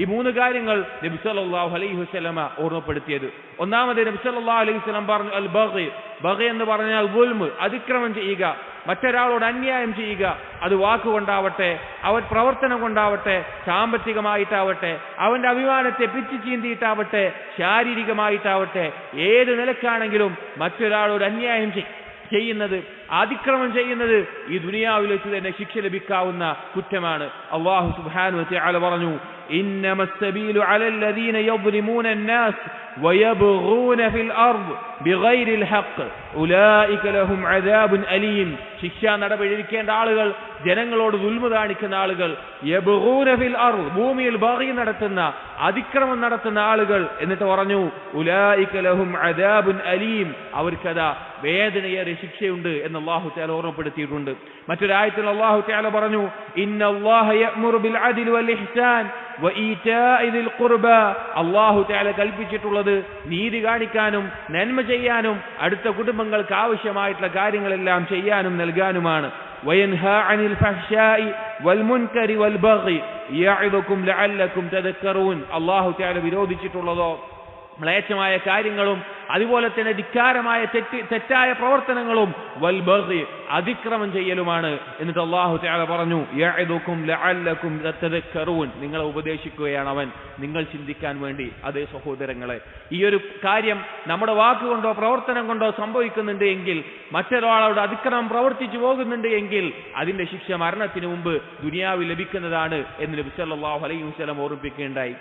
ഈ മൂന്ന് കാര്യങ്ങൾ നബി സല്ലല്ലാഹു അലൈഹി വസല്ലമ ഓർമ്മപ്പെടുത്തിയത്. ഒന്നാമത് നബി സല്ലല്ലാഹു അലൈഹി വസല്ലം പറഞ്ഞു അൽ ബഗി ബഗി എന്ന് പറഞ്ഞാൽ ഗുൽമ് അതിക്രമം ചെയ്യുക. മറ്റൊരാളോട് അന്യായം ചെയ്യുക. അത് വാക്കുകൊണ്ടാവട്ടെ അവൻ പ്രവർത്തനം കൊണ്ടാവട്ടെ സാമ്പത്തികമായിട്ടാവട്ടെ അവന്റെ അഭിമാനത്തെ പിച്ചു ചീന്തിയിട്ടാവട്ടെ ശാരീരികമായിട്ടാവട്ടെ ഏത് നിലക്കാണെങ്കിലും മറ്റൊരാളോട് അന്യായം ചെയ്യുന്നത് അതിക്രമം ചെയ്യുന്നത് ഈ ദുനിയാവിൽ വെച്ച് തന്നെ ശിക്ഷ ലഭിക്കാവുന്ന കുറ്റമാണ് അള്ളാഹു സുബ്ഹാനഹു വതആല പറഞ്ഞു إنما السبيل على الذين يظلمون الناس ويبغون في الأرض بغير الحق أولئك لهم عذاب أليم ശിക്ഷാ നടപടിയിരിക്കേണ്ട ആളുകൾ ജനങ്ങളോട് ദുൽമ കാണിക്കുന്ന ആളുകൾ യബ്ഗൂന ഫിൽ അർദ് ഭൂമിയിൽ ബാഗി നടത്തുന്ന അതിക്രമം നടത്തുന്ന ആളുകൾ എന്നിട്ട് പറഞ്ഞു ഉലായിക ലഹും അദാബുൻ അലീം അവർക്കതാ വേദനയേറെ ശിക്ഷയുണ്ട് എന്ന് അള്ളാഹു തആല ഓർമ്മപ്പെടുത്തിയിട്ടുണ്ട് മറ്റൊരായത്തിൽ അള്ളാഹു തആല പറഞ്ഞു ഇന്നല്ലാഹ യഅ്മുറു ബിൽ അദ്ലി വൽ ഇഹ്സാൻ വഈതാഇ ദിൽ ഖുർബ അള്ളാഹു തആല കൽപ്പിച്ചിട്ടുള്ളത് നീതി കാണിക്കാനും നന്മ ചെയ്യാനും അടുത്ത കുടുംബങ്ങൾക്ക് ആവശ്യമായിട്ടുള്ള കാര്യങ്ങളെല്ലാം ചെയ്യാനും നൽകാനുമാണ് وينهى عن الفحشاء والمنكر والبغي يعظكم لعلكم تذكرون അള്ളാഹു തആല വിരോധിച്ചിട്ടുള്ളതോ മ്ലേച്ഛമായ കാര്യങ്ങളും അതുപോലെ തന്നെ ധിക്കാരമായ തെറ്റ് തെറ്റായ പ്രവർത്തനങ്ങളും വൽബഗി അതിക്രമം ചെയ്യലുമാണ്. എന്നിട്ട് അള്ളാഹു തആല പറഞ്ഞു ലഅല്ലക്കും നിങ്ങളെ ഉപദേശിക്കുകയാണ് അവൻ. നിങ്ങൾ ചിന്തിക്കാൻ വേണ്ടി അതേ സഹോദരങ്ങളെ. ഈ ഒരു കാര്യം നമ്മുടെ വാക്കുകൊണ്ടോ പ്രവർത്തനം കൊണ്ടോ സംഭവിക്കുന്നുണ്ട് എങ്കിൽ മറ്റൊരാളോട് അതിക്രമം പ്രവർത്തിച്ചു പോകുന്നുണ്ട് എങ്കിൽ അതിന്റെ ശിക്ഷ മരണത്തിന് മുമ്പ് ദുനിയാവിൽ ലഭിക്കുന്നതാണ് എന്ന് നബി സല്ലല്ലാഹു അലൈഹി വസല്ലം ഓർമ്മിപ്പിക്കുകയുണ്ടായി.